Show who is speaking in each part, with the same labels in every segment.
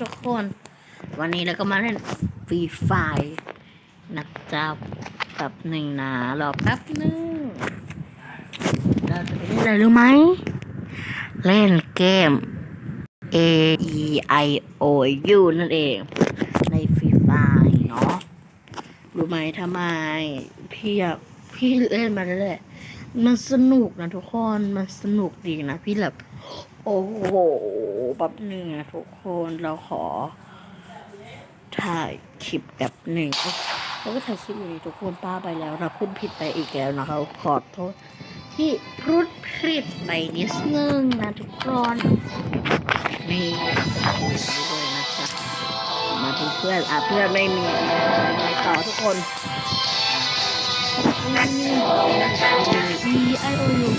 Speaker 1: ทุกคน วันนี้เราก็มาเล่นฟรีไฟนะจ๊ะแป๊บหนึ่งนะรอแป๊บนึงเราจะไปเล่นอะไรรู้ไหม เล่นเกม A E I O U นั่นเอง ในฟรีไฟเนาะรู้ไหมทำไม พี่อะพี่เล่นมาแล้วแหละมันสนุกนะทุกคน มันสนุกดีนะ พี่แบบ โอ้โหแบบหนึ่งนะทุกคนเราขอ ถ่ายคลิปแบบหนึ่งแล้วก็ถ่ายคลิปอยู่นี้ทุกคนป้าไปแล้วเราพูดผิดไปอีกแล้วนะคะขอโทษ ที่พูดผิดไปนิดนึงนะทุกคนนี่ด้วยนะจ๊ะมาดูเพื่อนอะเพื่อนไม่มีอะไรต่อทุกคน E I O U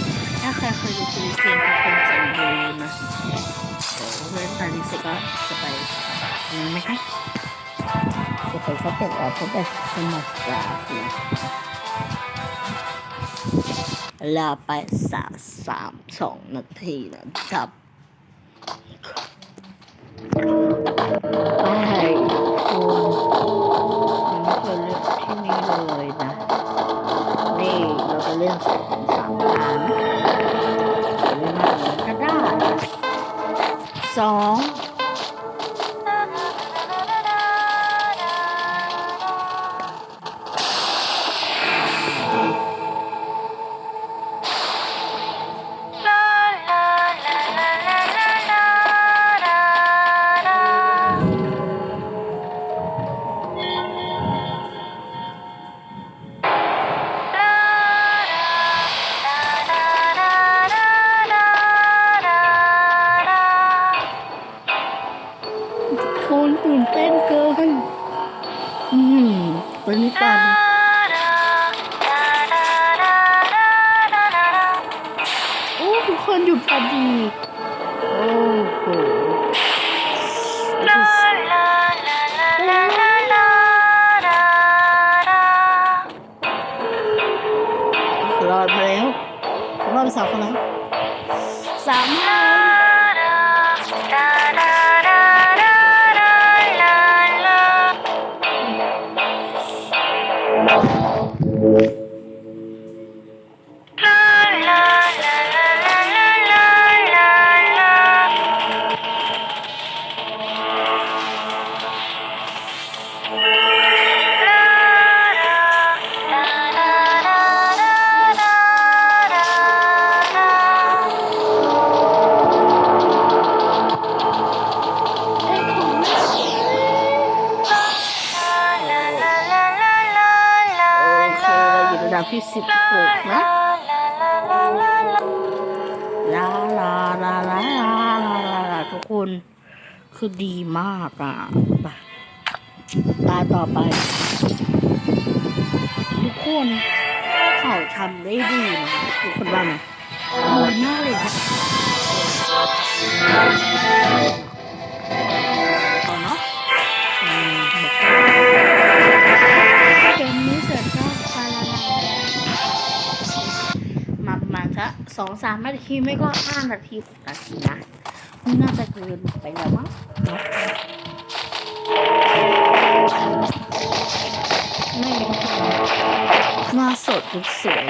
Speaker 1: ถ้าใครเคยดูฟิลิปปินส์ทุกคนจะรู้นะเดี๋ยวเพื่อนตอนนี้เสร็จก็จะไปนี่ไหมคะจะไปเขาเป็นออกเขาแบบสมัครสาสิลาไปสามสามสองนาทีนะจับไปคุณยังไม่เคยเลือกที่นี่เลยนะ นี่เราจะเล่นสองสามครั้ง ส อืมตอนนี้กันโอ้ทุกคนหยุดพอดี สิบหกนะลาลาลาลาลาลาลาลาทุกคนคือดีมากอะไปตาต่อไป ทุกคนเขาทำได้ดีนะทุกคนว่าไหมดีมากเลยครั สองสามนาทีไม่ก็ห้านาทีหกนาทีนะน่าจะเกินไปแล้วมั้งเนาะไม่หน้าสดดูสวย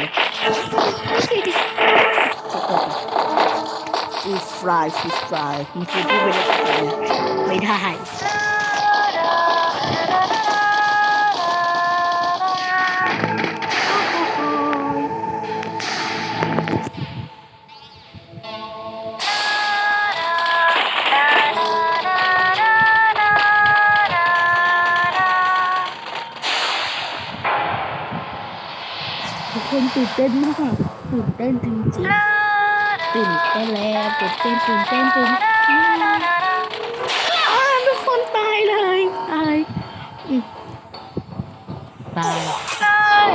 Speaker 1: อีฟรายอีฟรายจริงๆพูดไม่ได้ไม่ได้ ทุกคนตื่นเต้นมากตื่นเต้นจริงๆตื่นเต้นแล้วตื่นเต้นตื่นเต้นตื่นทุกคนตายเลยตายตายตาย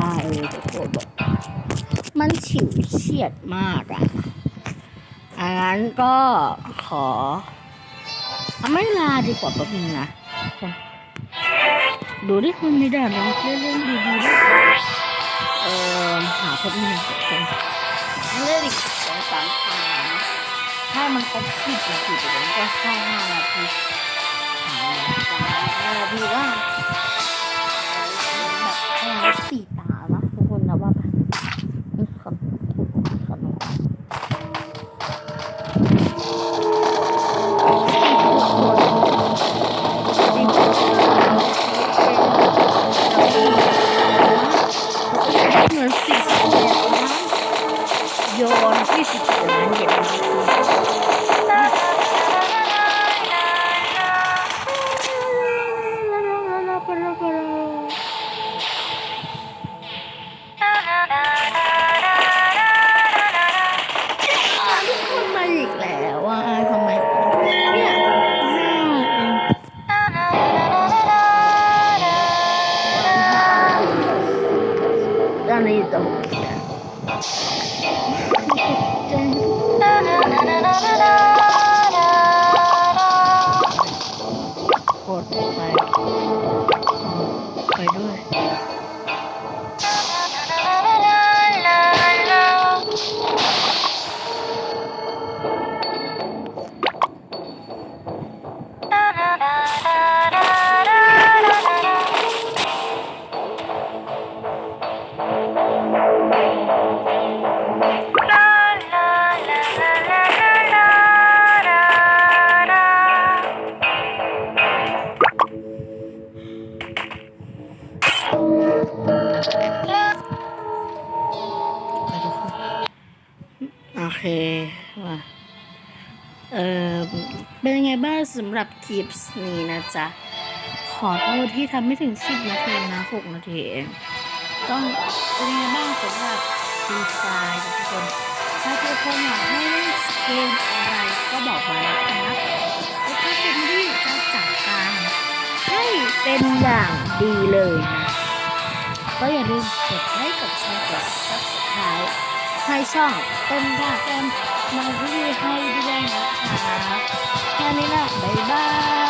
Speaker 1: ตายเลยทุกคนบอกมันฉิวเฉียดมากอะอันนั้นก็ขอไม่ลาดีกว่าแป๊บนึงนะ ดูดิมันมีด่านลองเล่นเล่นดูดูดิเออหาพบนี่นคนเล่นอีกสองสามครั้งถ้ามันครบสิบนาทีเดี๋ยวมันก็เข้าห้านาทีห้านาทีว่าแบบแค่สี่ เคว่าเออเป็นยังไงบ้างสำหรับคลิปนี้นะจ๊ะ ขอโทษที่ทำไม่ถึง10นาทีนะ6นาทีเองต้องเป็นยังไงบ้างสำหรับฟรีไฟล์ทุกคน ถ้าทุกคนอยากให้เล่นเกมอะไรก็บอกมานะครับแล้วถ้าเป็นที่จะจัดการให้เป็นอย่างดีเลยนะ ก็อย่าลืมกดไลค์กดแชร์กด subscribe ให้ช่องเต็มค่ะเต็มมาที่ให้ด้วยนะคะแค่นี้แหละบ๊ายบาย